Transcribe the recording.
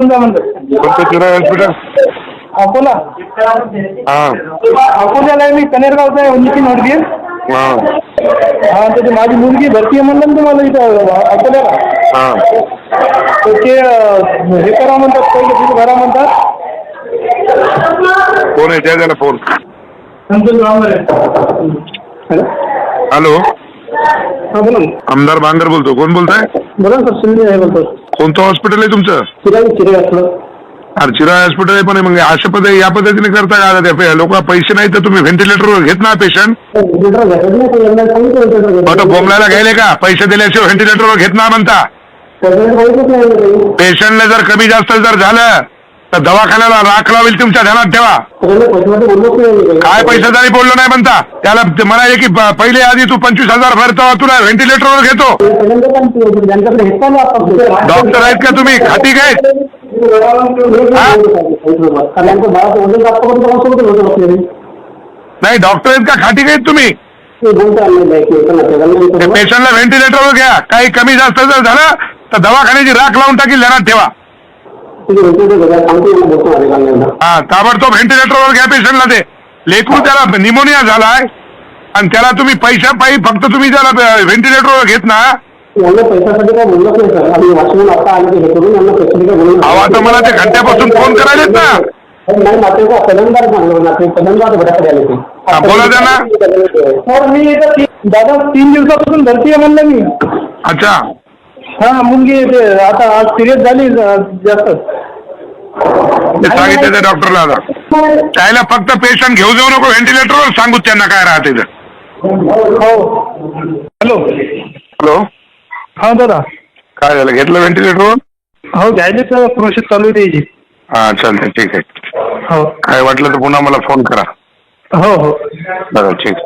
Hospital Akola? हाँ। अकोल्याला आहे मी कनेरगावचा आहे नितीन हडगे हाँ। हा तर माझी मुलगी भरती आहे म्हणलं ना तुम्हाला इथं अकोल्याला? हाँ। तर ते हे करा म्हणतात पहिले बिल भरा म्हणतात. कोण आहे द्या त्याला phone. Santosh Wambare hello? Hello? हा बोला आमदार बांगर बोलतो. कोण बोलताय? बोला सर शिंदे आहे बोलतो. कोणतं हॉस्पिटल आहे तुमचं? चिराई चिराई असलं. अरे चिरा हॉस्पिटल आहे पण मग अशा पद्धती या पद्धतीने करता का आता लोक पैसे नाही तर तुम्ही व्हेंटिलेटरवर घेत ना पेशंट लिटर घ्यायचं नाही तर यंदा सांगितलं लिटर घ्यायचं. बरं बोंबलायला घ्यायले का? पैसे दिल्याशिवाय व्हेंटिलेटरवर घेत ना म्हणता. पेशंटला जर कमी जास्त जर झालं तर दवाखान्याला राख लावेल तुमच्या ध्यानात ठेवा. काय पैशादारी बोललो नाही म्हणता. त्याला म्हणाले की प- पहिले आधी तू पंचवीस हजार भरतो तुला व्हेंटिलेटरवर घेतो. डॉक्टर आहेत का तुम्ही? खाती काय? बसलेले. नाही डॉक्टर आहेत का? खाती काय तुम्ही? पेशंटला व्हेंटिलेटरवर घ्या. काही कमी जास्त जर झालं तर दवाखान्याची राख लावून टाकील ध्यानात ठेवा. हा ताबडतोब व्हेंटिलेटरवर घ्या पेशंटला ते लेकरू त्याला निमोनिया झालाय आणि त्याला तुम्ही पैशा पायी फक्त तुम्ही त्याला व्हेंटिलेटरवर घेत ना अहो, आता मला ते घंट्यापासून फोन करायलेत ना. हा, बोला त्यांना. सर मी इथं ती- दादा तीन दिवसापासून भरती आहे म्हणलं मी अच्छा हा मुलगी ते. आता आज सिरियस झाली जास्त. ते सांगितलं त्या डॉक्टरला आता. त्याला फक्त पेशंट घेऊ जाऊ नको व्हेंटिलेटरवर सांगू त्यांना काय राहते तर हो. हॅलो. हॅलो. हा दादा. काय झालं? घेतलं व्हेंटिलेटरवर हो घ्यायचे तर प्रोसेस चालू आहे त्याची. हा चालतंय ठीक आहे. हो. काय वाटलं तर पुन्हा मला फोन करा. हो हो. बरं ठीक.